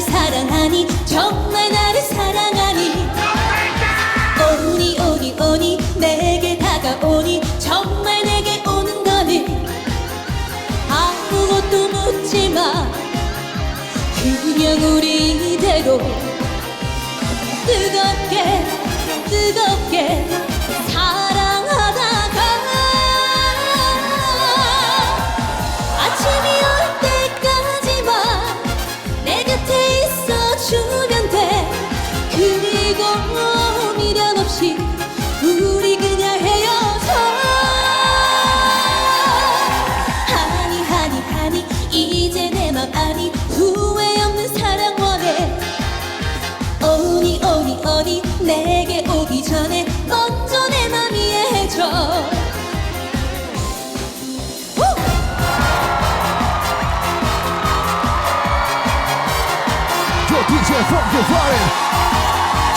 사랑하니 정말 나를 사랑하니 오니 오니 오니 내게 다가오니 정말 내게 오는 거니 아무것도 묻지 마. 그냥 우리 이대로 뜨겁게 뜨겁게 Yo, DJ from the foreign.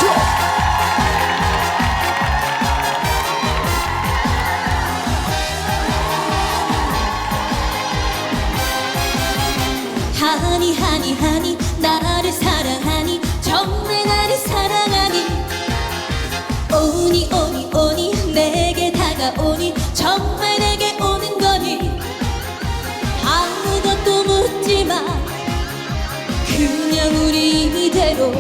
Yo. 하니 하니 하니 나를 사랑하니 정말 나를 사랑하니 오니 오니 오니 내게 다가오니 그냥 우리 이대로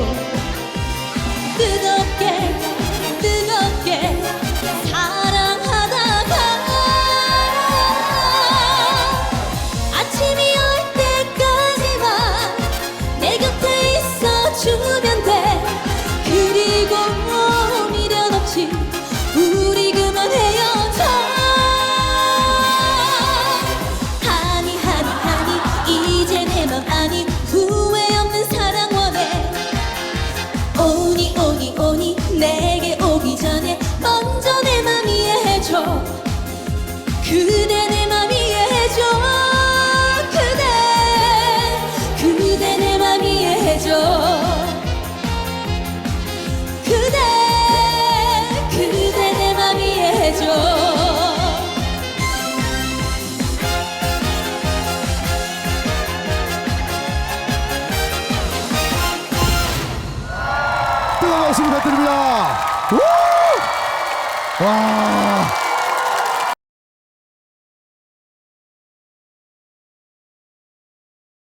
박수 부탁드립니다. 우! 와.